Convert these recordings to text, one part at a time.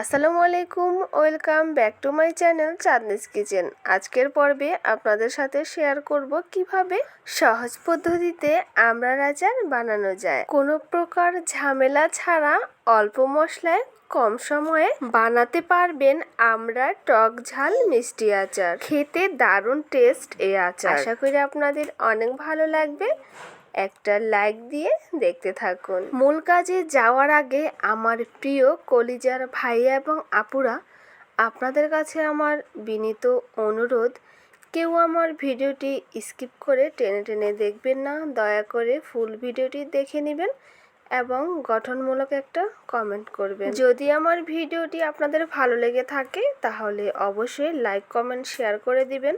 আসসালামু আলাইকুম, welcome back to my channel Chandni's kitchen. আজকের পর্বে আপনাদের সাথে শেয়ার করব কীভাবে সহজ পদ্ধতিতে আমড়ার আচার বানানো যায়। কোনো প্রকার ঝামেলা ছাড়া অল্প মশলায় কম সময়ে বানাতে পারবেন আমরা টক ঝাল মিষ্টি আচার। খেতে দারুণ টেস্ট এই আচার। আশা করি আপনাদের অনেক ভালো লাগবে। একটা লাইক দিয়ে দেখতে থাকুন। মূল কাজে যাওয়ার আগে আমার প্রিয় কলিজার ভাইয়া এবং আপুরা, আপনাদের কাছে আমার বিনীত অনুরোধ, কেউ আমার ভিডিওটি স্কিপ করে টেনে টেনে দেখবেন না, দয়া করে ফুল ভিডিওটি দেখে নেবেন এবং গঠনমূলক একটা কমেন্ট করবেন। যদি আমার ভিডিওটি আপনাদের ভালো লেগে থাকে, তাহলে অবশ্যই লাইক কমেন্ট শেয়ার করে দিবেন।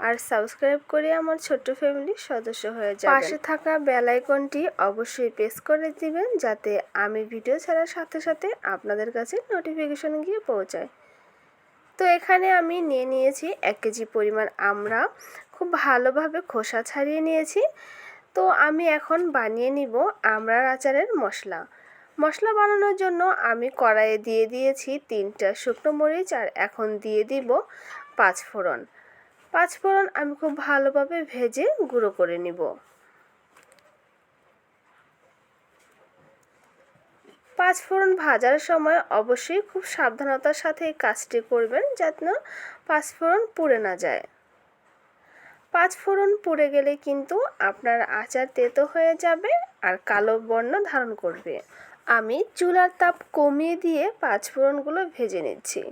আর সাবস্ক্রাইব করে আমার ছোট্ট ফ্যামিলির সদস্য হয়ে যাবেন। পাশে থাকা বেল আইকনটি অবশ্যই প্রেস করে দিবেন, যাতে আমি ভিডিও ছাড়ার সাথে সাথে আপনাদের কাছে নোটিফিকেশন গিয়ে পৌঁছায়। তো এখানে আমি নিয়ে নিয়েছি এক কেজি পরিমাণ আমরা। খুব ভালোভাবে খোসা ছাড়িয়ে নিয়েছি। তো আমি এখন বানিয়ে নিব আমড়ার আচারের মশলা। মশলা বানানোর জন্য আমি কড়াইয়ে দিয়ে দিয়েছি তিনটা শুকনো মরিচ আর এখন দিয়ে দিব পাঁচ ফোড়ন। পাঁচ ফোড়ন আমি খুব ভালোভাবে ভেজে গুঁড়ো করে নিব। পাঁচ ফোড়ন ভাজার সময় অবশ্যই খুব সাবধানতার সাথে কাজটি করবেন যাতে না পাঁচ ফোড়ন পুড়ে না যায়। পাঁচ ফোড়ন পুড়ে গেলে কিন্তু আপনার আচার তেতো হয়ে যাবে আর কালো বর্ণ ধারণ করবে। আমি চুলার তাপ কমিয়ে দিয়ে পাঁচ ফোড়নগুলো ভেজে নিচ্ছি।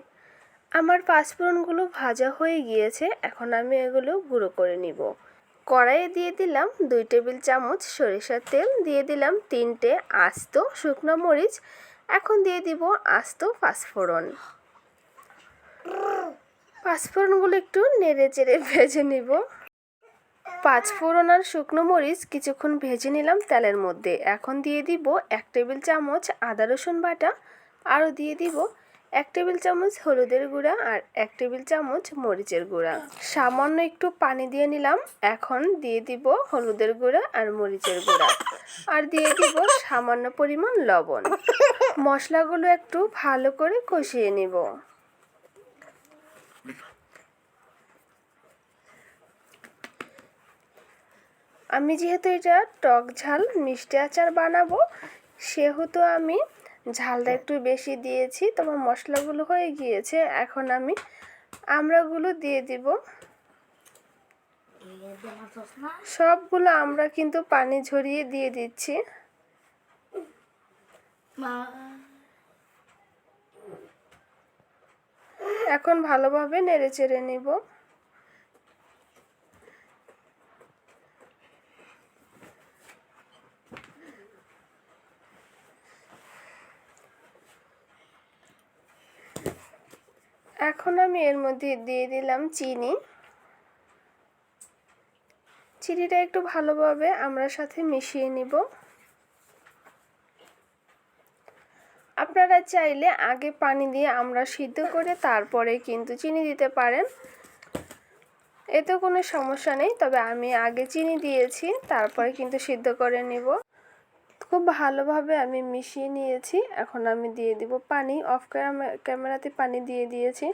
আমার পাঁচফোড়নগুলো ভাজা হয়ে গিয়েছে, এখন আমি এগুলো গুঁড়ো করে নিব। কড়াইয়ে দিয়ে দিলাম দুই টেবিল চামচ সরিষার তেল, দিয়ে দিলাম তিনটে আস্ত শুকনো মরিচ, এখন দিয়ে দিব আস্ত পাঁচফোড়ন। পাঁচফোড়নগুলো একটু নেড়ে চেড়ে ভেজে নিব। পাঁচফোড়ন আর শুকনো মরিচ কিছুক্ষণ ভেজে নিলাম তেলের মধ্যে। এখন দিয়ে দিব এক টেবিল চামচ আদা রসুন বাটা, আরও দিয়ে দিব এক টেবিল চামচ হলুদের গুঁড়া আর এক টেবিল চামচ মরিচের গুঁড়া। সামান্য একটু পানি দিয়ে নিলাম। এখন দিয়ে দিব হলুদের গুঁড়া আর মরিচের গুঁড়া। আর দিয়ে দিব সামান্য পরিমাণ লবণ। মশলাগুলো একটু ভালো করে কষিয়ে নিব। আমি যেহেতু এটা টক ঝাল মিষ্টি আচার বানাবো, সেহেতু আমি ঝালটা একটু বেশি দিয়েছি তোমার মশলাগুলো হয়ে গিয়েছে এখন আমি আমড়াগুলো দিয়ে দিব। সবগুলো আমরা কিন্তু পানি ঝরিয়ে দিয়ে দিচ্ছি। এখন ভালোভাবে নেড়ে চেড়ে নিব। এখন আমি এর মধ্যে দিয়ে দিলাম চিনি। চিনিটা একটু ভালোভাবে আমরা সাথে মিশিয়ে নিব। আপনারা চাইলে আগে পানি দিয়ে আমরা সিদ্ধ করে তারপরে কিন্তু চিনি দিতে পারেন। এতে কোনো সমস্যা নেই, তবে আমি আগে চিনি দিয়েছি, তারপরে কিন্তু সিদ্ধ করে নিব। খুব ভালোভাবে আমি মিশিয়ে নিয়েছি। এখন আমি দিয়ে দিব পানি। অফ ক্যামেরাতে পানি দিয়ে দিয়েছি।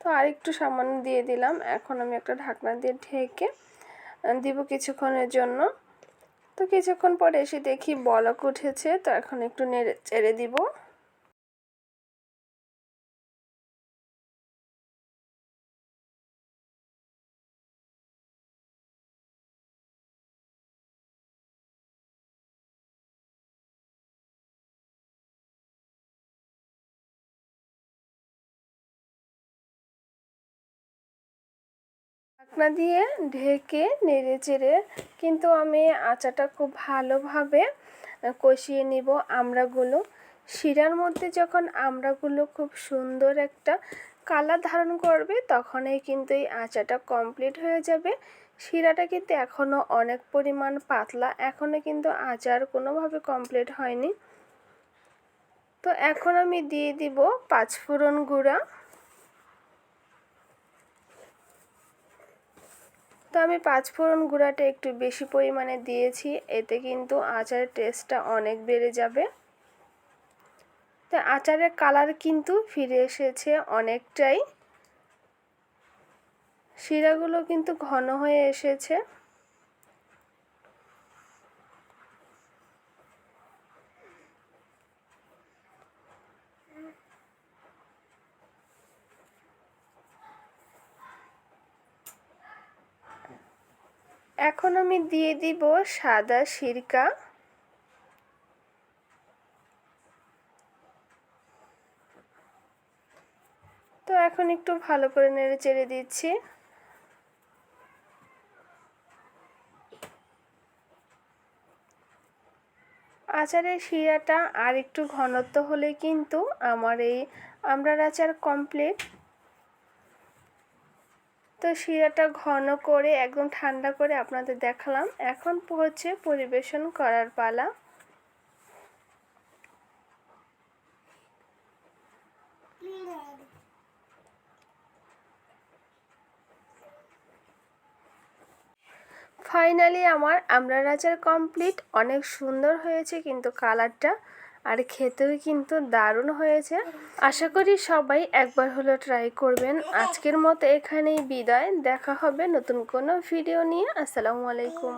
তো আর একটু সামান্য দিয়ে দিলাম। এখন আমি একটা ঢাকনা দিয়ে ঢেকে দিব কিছুক্ষণের জন্য। তো কিছুক্ষণ পরে এসে দেখি বলক উঠেছে। তো এখন একটু নেড়ে, চেড়ে দিব। ঢাকনা দিয়ে ঢেকে নেড়ে চেড়ে কিন্তু আমি আচাটা খুব ভালোভাবে কষিয়ে নিব আমড়াগুলো। শিরার মধ্যে যখন আমড়াগুলো খুব সুন্দর একটা কালার ধারণ করবে, তখনই কিন্তু এই আচাটা কমপ্লিট হয়ে যাবে। শিরাটা কিন্তু এখনও অনেক পরিমাণ পাতলা এখনও কিন্তু আচার কোনোভাবে কমপ্লিট হয়নি। তো এখন আমি দিয়ে দিব পাঁচফোড়ন গুঁড়া। তো আমি পাঁচফোড়ন গুঁড়াটা একটু বেশি পরিমাণে দিয়েছি, এতে কিন্তু আচারের টেস্টটা অনেক বেড়ে যাবে। তো আচারের কালার কিন্তু ফিরে এসেছে অনেকটাই। শিরাগুলো কিন্তু ঘন হয়ে এসেছে। এখন আমি দিয়ে দিব সাদা সিরকা। তো এখন একটু ভালো করে নেড়ে চেড়ে দিচ্ছি। আচারের শিরাটা আর একটু ঘনত্ব হলে কিন্তু আমার এই আমড়ার আচার কমপ্লিট তো শিরাটা ঘন করে একদম ঠান্ডা করে আপনাদের দেখালাম। এখন হচ্ছে পরিবেশন করার পালা। ফাইনালি আমার আমরা রাজার কমপ্লিট অনেক সুন্দর হয়েছে কিন্তু কালারটা আর খেতেও কিন্তু দারুণ হয়েছে। আশা করি সবাই একবার হলো ট্রাই করবেন। আজকের মতো এখানেই বিদায়। দেখা হবে নতুন কোনো ভিডিও নিয়ে। আসসালামু আলাইকুম।